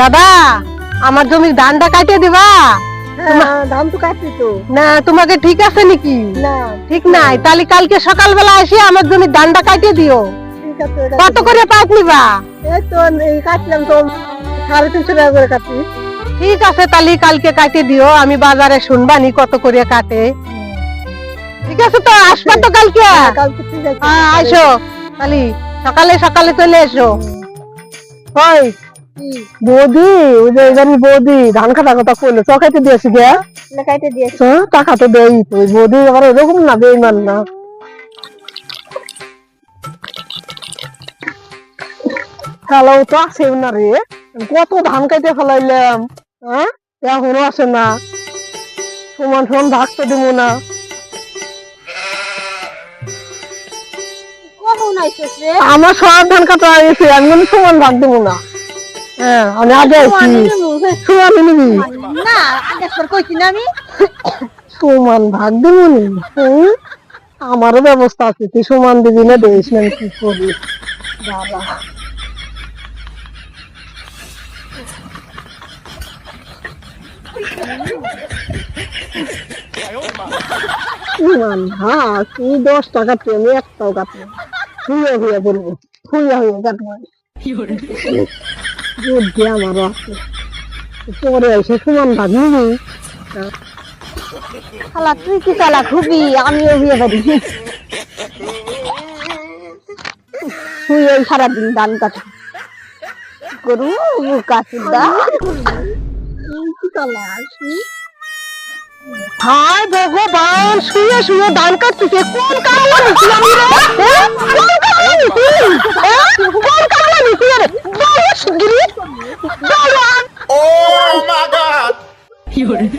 দাদা আমার জমির ধানটা কাটিয়ে দিবা। হ্যাঁ ধান তো কাটছি তো। না তোমাকে ঠিক আছে নাকি? না। ঠিক নাই তাহলে কালকে সকালবেলা এসে আমার জমির ধানটা কাটিয়ে দিও। কত করে পাক নিবা? এই তো কাটলাম তো সাড়ে তিনশো টাকা করে কাটছি। ঠিক আছে তাহলে কালকে কাটিয়ে দিও আমি বাজারে শুনবানি কত করে কাটে। ঠিক আছে তো আসবা তো কালকে? হ্যাঁ, হ্যাঁ আইসো। তাহলে সকালে সকালে চলে এসো। হয়? বৌদি ওই যে বৌদি ধান কাটা কথা কইলো চকাইতে দিয়েছি গে দিয়েছে হ্যাঁ, টাকা তো দেই তো ওই বৌদি আবার এরকম না বেইমান না। তো আসেও না রে। কত ধান কাইতে ফেলাইলাম হ্যাঁ এখনও আসে না। সমান সমান ভাগ তো দিব না। আমার সব ধান কাটা গেছে আমি সমান ভাগ দিব না। আমি আগে নিবি? না আগে তোর কইছি না আমি। সমান ভাগ দিব নি? আমারও ব্যবস্থা আছে তুই সমান দিবি না দেশ না কি করি? বাবা। তুই দশ টাকা তুই আমি একটাও কাটবো হুইয়া হুইয়া বলব হুইয়া হুইয়া কাটবো। বুদ্ধি আমারও আছে। পরে এসে সমান ভাগ নিবি। শালা, তুই কি শালা খুবই? আমিও বিয়ে বাড়ি তুই ওই সারাদিন ধান কাটি গরু কাটি দা হায় ভগবান, শুয়ে শুয়ে ধান কাটতেছে। কোন কামলা নিছি 有人